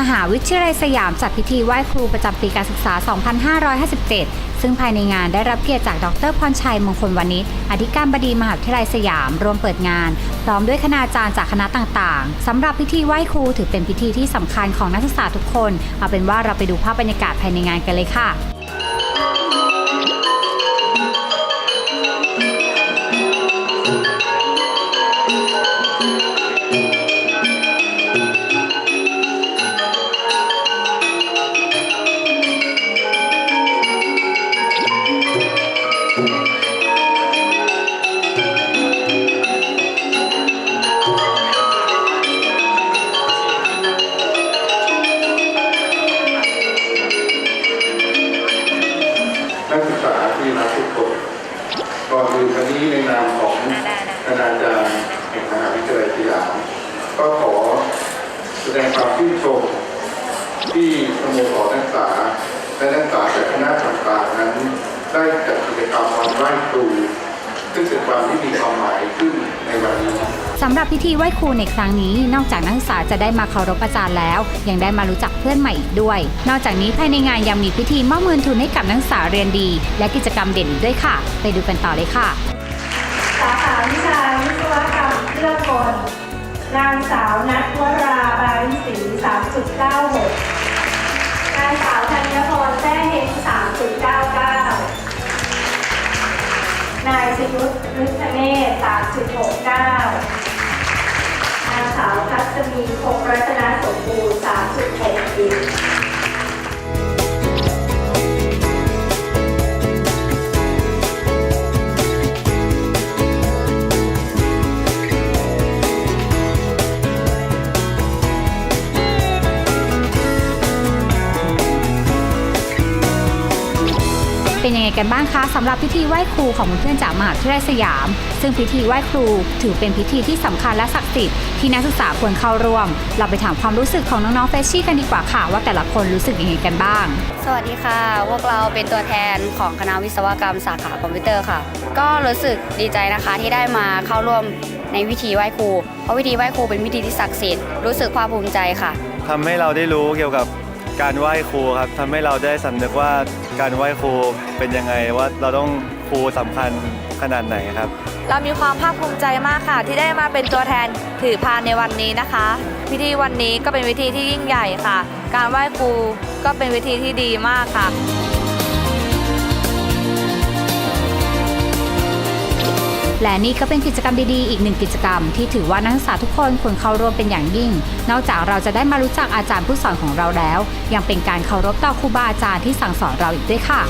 มหาวิทยาลัยสยามจัดพิธีไหว้ครูประจำปีการศึกษา 2557 ซึ่งภายในงานได้รับเกียรติจากดรพรชัยมงคลวณิชอธิการบดีมหาวิทยาลัยสยามร่วมเปิดงาน พร้อมด้วยคณาจารย์จากคณะต่างๆสำหรับพิธีไหว้ครูถือเป็นพิธีที่สำคัญของนักศึกษาทุกคน เอาเป็นว่าเราไปดูภาพบรรยากาศภายในงานกันเลยค่ะาที่รักทุกคนก่อนอื่นวันนี้ในนามของคณาจารย์แห่งมหาวิทยาลัยสยามก็ขอแสดงความชื่นชมที่สโมสรนักศึกษาและนักศึกษาจากคณะต่างๆนั้น ได้จัดกิจกรรมวันไหว้ครูซึ่งเป็นความที่มีความหมาย สำหรับพิธีไหว้ครูในครั้งนี้ นอกจากนักศึกษาจะได้มาเคารพอาจารย์แล้ว ยังได้มารู้จักเพื่อนใหม่อีกด้วย นอกจากนี้ภายในงานยังมีพิธีมอบเงินทุนให้กับนักศึกษาเรียนดี และกิจกรรมเด่นอีกด้วยค่ะ ไปดูกันต่อเลยค่ะ สาขาวิชาวิศวกรรมเครื่องกลนางสาวนัทวราบาริศรี3.96นางสาวธัญพรแท้เฮง3.99นายชยุทธฤทธเนศ3.69าวพัชมีคงรัต เป็นยังไงกันบ้างคะสำหรับพิธีไหว้ครูของเพื่อนๆจากมหาวิทยาลัยสยาม ซึ่งพิธีไหว้ครูถือเป็นพิธีที่สำคัญและศักดิ์สิทธิ์ที่นักศึกษาควรเข้าร่วม เราไปถามความรู้สึกของน้องๆเฟชชี่กันดีกว่าค่ะ ว่าแต่ละคนรู้สึกยังไงกันบ้าง สวัสดีค่ะ พวกเราเป็นตัวแทนของคณะวิศวกรรมสาขาคอมพิวเตอร์ค่ะ ก็รู้สึกดีใจนะคะที่ได้มาเข้าร่วมในพิธีไหว้ครู เพราะพิธีไหว้ครูเป็นพิธีที่ศักดิ์สิทธิ์รู้สึกภาคภูมิใจค่ะทำให้เราได้รู้เกี่ยวกับ การไหว้ครูครับทำให้เราได้สำนึกว่าการไหว้ครูเป็นยังไงว่าเราต้องครูสำคัญขนาดไหนครับ เรามีความภาคภูมิใจมากค่ะ ที่ได้มาเป็นตัวแทนถือพานในวันนี้นะคะ พิธีวันนี้ก็เป็นพิธีที่ยิ่งใหญ่ค่ะ การไหว้ครูก็เป็นพิธีที่ดีมากค่ะ และนี่ก็เป็นกิจกรรมดีๆ อีกหนึ่งกิจกรรม ที่ถือว่านักศึกษาทุกคนควรเข้าร่วมเป็นอย่างยิ่ง นอกจากเราจะได้มารู้จักอาจารย์ผู้สอนของเราแล้ว ยังเป็นการเคารพต่อครูบาอาจารย์ที่สั่งสอนเราอีกด้วยค่ะ